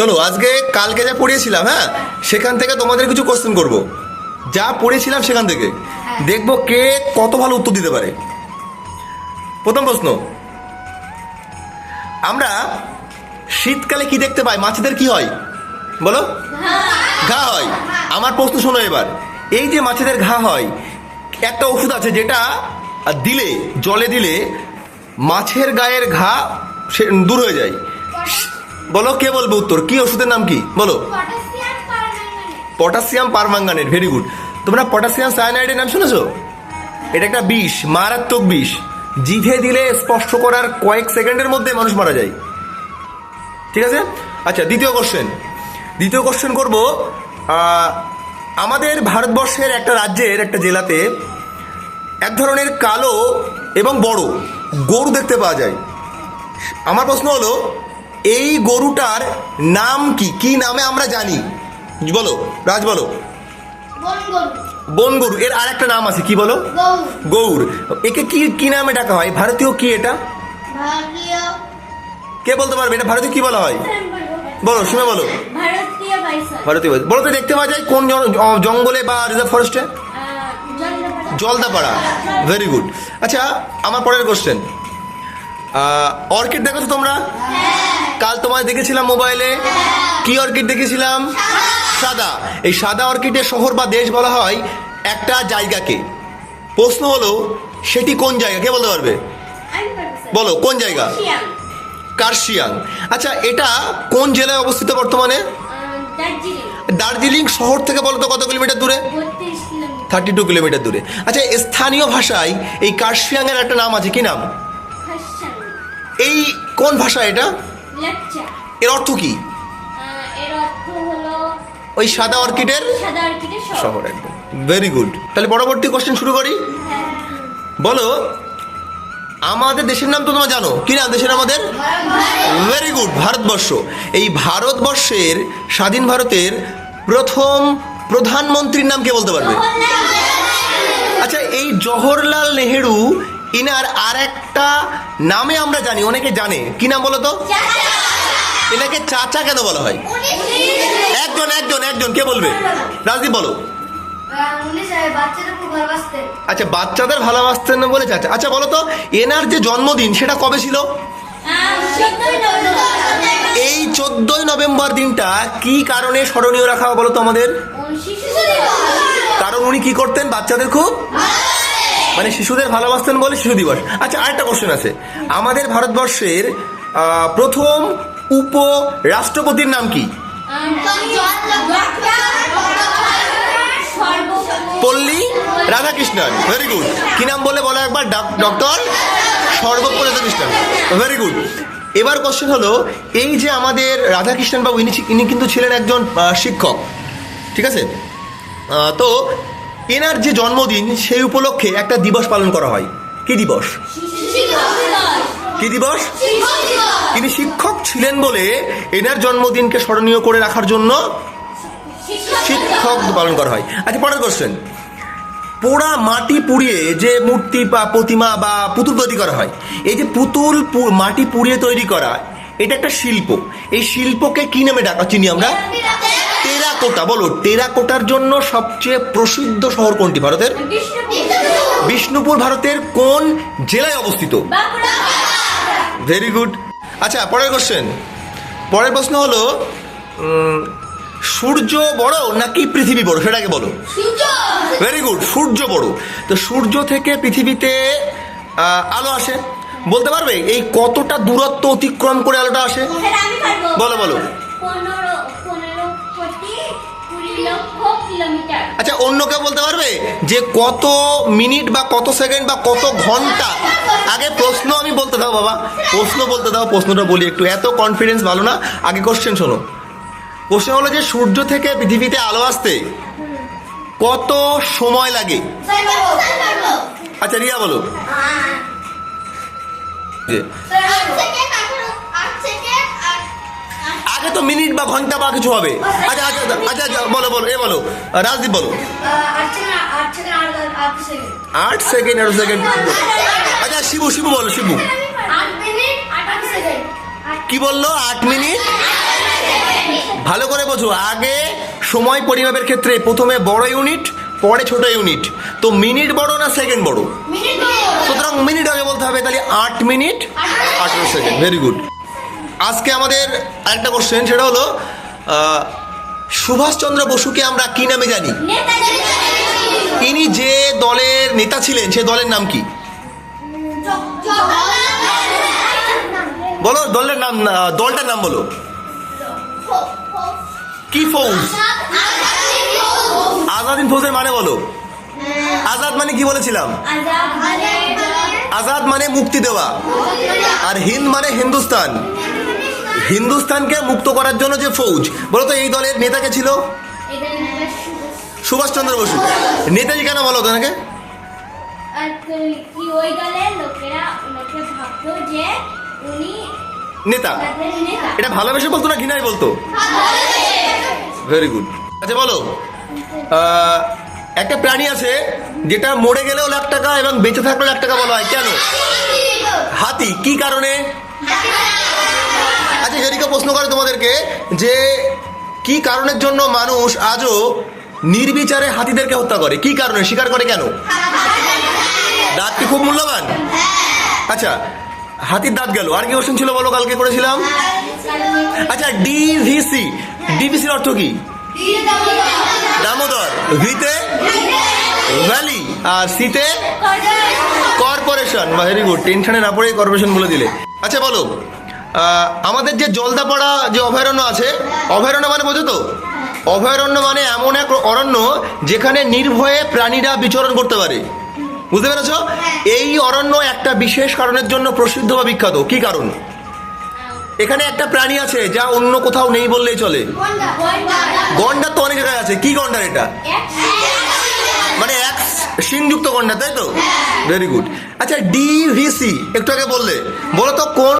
চলো আজকে কালকে যা পড়িয়েছিলাম হ্যাঁ সেখান থেকে তোমাদের কিছু কোশ্চেন করব। যা পড়েছিলাম সেখান থেকে। দেখব কে কত ভালো উত্তর দিতে পারে। প্রথম প্রশ্ন। আমরা শীতকালে কি দেখতে পাই? মাছেদের কি হয়? বলো। ঘা হয়। আমার প্রশ্ন শোনো এবার। এই যে মাছেদের ঘা হয় একটা ওষুধ আছে যেটা দিলে জলে দিলে মাছের গায়ের ঘা সে দূর হয়ে যায়। বলো কে বলবে উত্তর? কি ওষুধের নাম কি? বলো। Potassium permanganate. ভেরি গুড তোমরা পটাশিয়াম সায়ানাইডের নাম শুনেছো? এটা একটা বিষ মারাত্মক বিষ। জিভে দিলে স্পর্শ করার কয়েক সেকেন্ডের মধ্যে মানুষ মারা যায়। ঠিক আছে? আচ্ছা দ্বিতীয় কোশ্চেন দ্বিতীয় কোশ্চেন করব আমাদের ভারতবর্ষের একটা রাজ্যের একটা জেলাতে এক ধরনের কালো এবং বড় গরু দেখতে পাওয়া যায়। আমার প্রশ্ন হলো এই গরুটার নাম কি? কি নামে আমরা জানি? বলো, রাজ বলো। বন গরু। এর আর একটা নাম আছে, কি বলো? গরু। একে কি কি নামে ডাকা হয়? ভারতীয় কি এটা? কে বলতে পারবে? এটা ভারতীয় কি বলা হয়? বলো, শুনে বলো। ভারতীয় বলো তো, দেখতে পাওয়া যায় কোন জঙ্গলে বা রিজার্ভ ফরেস্টে? জলদাপাড়া। ভেরি গুড আচ্ছা আমার পরের কোশ্চেন অর্কিড দেখো তো তোমরা? কাল তোমায় দেখেছিলাম মোবাইলে। কি অর্কিড দেখেছিলাম? সাদা। এই সাদা অর্কিডের শহর বা দেশ বলা হয় একটা জায়গাকে। প্রশ্ন হলো সেটি কোন জায়গা? কে বলতে পারবে? বলো কোন জায়গা? কার্শিয়াং। আচ্ছা এটা কোন জেলায় অবস্থিত বর্তমানে? দার্জিলিং শহর থেকে বলো তো কত কিলোমিটার দূরে? থার্টি টু কিলোমিটার দূরে। আচ্ছা স্থানীয় ভাষায় এই কার্শিয়াংয়ের একটা নাম আছে কি নাম? এই কোন ভাষা এটা? এর অর্থ কি? এর অর্থ হলো ওই সাদা অর্কিডের সাদা অর্কিডের শহর। একদম। ভেরি গুড তাহলে পরবর্তী কোশ্চেন শুরু করি। বলো আমাদের দেশের নাম তো তোমরা জানো। কি নাম দেশের আমাদের? Very good Bharatvarsha. এই ভারতবর্ষের স্বাধীন ভারতের প্রথম প্রধানমন্ত্রীর নাম কে বলতে পারবে? আচ্ছা এই জওহরলাল নেহেরু ইনার আর একটা নামে আমরা জানি অনেকে জানে। কি নাম বলো তো? এনাকে চাচা কেন বলা হয়? একজন একজন একজন কে বলবে? রাজদীপ বলো। ভালোবাসতেন আচ্ছা বাচ্চাদের ভালোবাসতেন না বলে চাচা। আচ্ছা বলো তো এনার যে জন্মদিন সেটা কবে ছিল? এই চোদ্দই নভেম্বর দিনটা কি কারণে স্মরণীয় রাখা বলো তো আমাদের? কারণ উনি কি করতেন বাচ্চাদের খুব? মানে শিশুদের ভালোবাসতেন বলে শিশু দিবস। আচ্ছা আরেকটা কোশ্চেন আছে। আমাদের ভারতবর্ষের প্রথম উপ রাষ্ট্রপতির নাম কি? পল্লী রাধাকৃষ্ণন। ভেরি গুড কি নাম বলে বলো একবার doctor Sarvepalli Radhakrishnan very good এবার কোশ্চেন হলো, এই যে আমাদের রাধাকৃষ্ণন বাবু ইনি ইনি কিন্তু ছিলেন একজন শিক্ষক। ঠিক আছে? তো এনার যে জন্মদিন, সেই উপলক্ষে একটা দিবস পালন করা হয়। কি দিবস? কি দিবস? তিনি শিক্ষক ছিলেন বলে এনার জন্মদিনকে স্মরণীয় করে রাখার জন্য শিক্ষক পালন করা হয়। আচ্ছা পরের কোশ্চেন পোড়া মাটি পুড়িয়ে যে মূর্তি বা প্রতিমা বা পুতুল তৈরি করা হয়, এই যে পুতুল মাটি পুড়িয়ে তৈরি করা, এটা একটা শিল্প। এই শিল্পকে কি নামে ডাকা চিনি আমরা? টেরাকোটা বলো টেরাকোটার জন্য সবচেয়ে প্রসিদ্ধ শহর কোনটি ভারতের? বিষ্ণুপুর। ভারতের কোন জেলায় অবস্থিত? ভেরি গুড আচ্ছা পরের কোশ্চেন পরের প্রশ্ন হলো সূর্য বড় নাকি পৃথিবী বড়? সেটাকে বলো। ভেরি গুড সূর্য বড়। তো সূর্য থেকে পৃথিবীতে আলো আসে। বলতে পারবে? এই কতটা দূরত্ব অতিক্রম করে আলোটা আসে? বলো, বলো। আচ্ছা অন্য কেউ বলতে পারবে? যে কত মিনিট বা কত সেকেন্ড বা কত ঘণ্টা? আগে প্রশ্ন আমি বলতে দাও বাবা। প্রশ্ন বলতে দাও প্রশ্নটা বলি একটু। এত কনফিডেন্স ভালো না? আগে কোশ্চেন শোনো। কোশ্চেন হলো যে সূর্য থেকে পৃথিবীতে আলো আসতে কত সময় লাগে? আচ্ছা রিয়া বলো। আগে তো মিনিট বা ঘণ্টা বা কিছু হবে। আচ্ছা আচ্ছা আচ্ছা আচ্ছা বলো বলো এ বলো। রাজদীপ বলো। আট সেকেন্ড আট সেকেন্ড আচ্ছা শিবু শিবু বলো শিবু। কি বলল? আট মিনিট? ভালো করে বোঝো। আগে সময় পরিমাপের ক্ষেত্রে প্রথমে বড় ইউনিট পরে ছোট ইউনিট তো মিনিট বড় না সেকেন্ড বড়? সুতরাং মিনিট আগে বলতে হবে তাহলে আট মিনিট আঠেরো সেকেন্ড ভেরি গুড আজকে আমাদের আরেকটা কোশ্চেন সেটা হলো সুভাষচন্দ্র বসুকে আমরা কি নামে জানি? ইনি যে দলের নেতা ছিলেন, সে দলের নাম কি? বলো, দলের নাম দলটার নাম বলো। কি ফৌজ? আজাদিন ফৌজের মানে বলো। আজাদ মানে কি বলেছিলাম? আজাদ মানে মুক্তি দেওয়া। আর হিন্দ মানে হিন্দুস্তান। হিন্দুস্তানকে মুক্ত করার জন্য যে ফৌজ বলো তো এই দলের নেতাকে ছিল? সুভাষচন্দ্র বসু। নেতাজি কেন বলো তোমাকে আর কি- কি ওই দলের লোকেরা ওনাকে ভাবতো যে উনি নেতা। এটা ভালোবেসে বলতো না ঘৃণায় বলতো? ভেরি গুড আচ্ছা বলো। একটা প্রাণী আছে যেটা মরে গেলেও লাখ টাকা এবং বেঁচে থাকলেও লাখ টাকা বলা হয়। কেন? হাতি। কি কারণে? আচ্ছা জেরিকা প্রশ্ন করে তোমাদেরকে যে কি কারণের জন্য মানুষ আজও নির্বিচারে হাতিদেরকে হত্যা করে? কি কারণে? স্বীকার করে কেন? দাঁত কি খুব মূল্যবান? আচ্ছা হাতির দাঁত গেল। আর কি কোশ্চেন ছিল বলো কালকে করেছিলাম? আচ্ছা ডিভিসি ডিভিসির অর্থ কি? দামোদর। ভিতে? ভ্যালি। আর সিতে? কর্পোরেশন ভেরি গুড টেনশনে না পড়ে কর্পোরেশন বলে দিলে। আচ্ছা বলো। আমাদের যে জলদাপাড়া যে অভয়ারণ্য আছে অভয়ারণ্য মানে বোঝো তো? অভয়ারণ্য মানে এমন এক অরণ্য যেখানে নির্ভয়ে প্রাণীরা বিচরণ করতে পারে। বুঝতে পেরেছ? এই অরণ্য একটা বিশেষ কারণের জন্য প্রসিদ্ধ বা বিখ্যাত। কি কারণ? এখানে একটা প্রাণী আছে যা অন্য কোথাও নেই বললেই চলে। গন্ডার তো অনেক জায়গায় আছে। কি গন্ডার এটা? মানে এক সিনযুক্ত গন্ডার তাই তো? ভেরি গুড আচ্ছা ডিভিসি একটু আগে বললে। বলো তো কোন